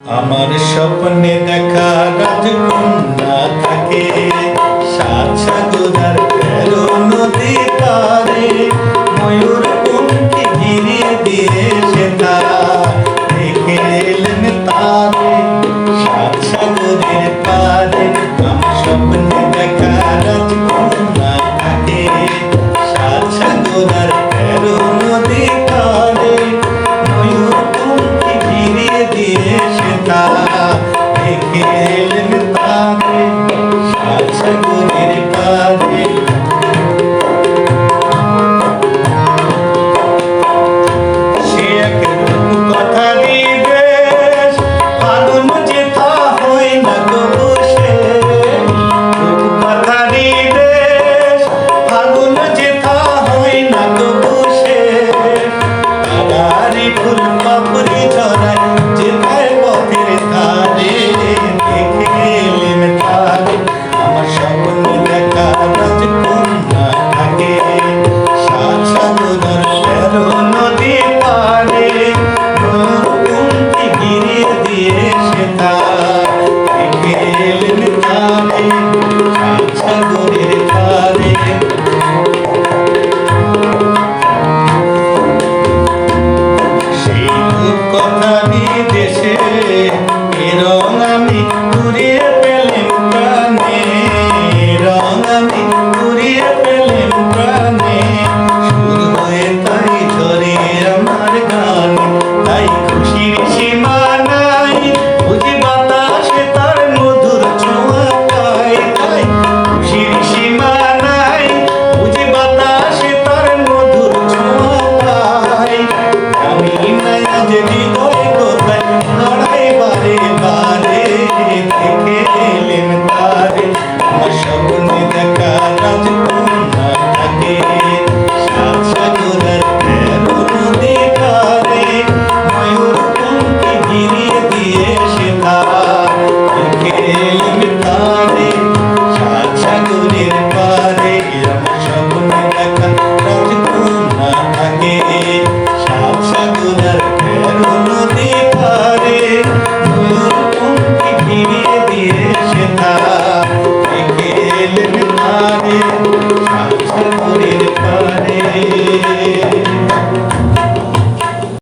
আমার স্বপ্নে দেখা রাজকন্যা থাকে। গেলেন তারে সাগরের পারে সে এক কথা নিবেশ পালন যেথা হয় না গো বসে কথা ফুল পাপড়ি চড়ায় যেথায় এলেন কালে সাগরের পারে। সেই কথা নিয়ে দেশে রং আমি ঘুরিয়ে তাই ধরে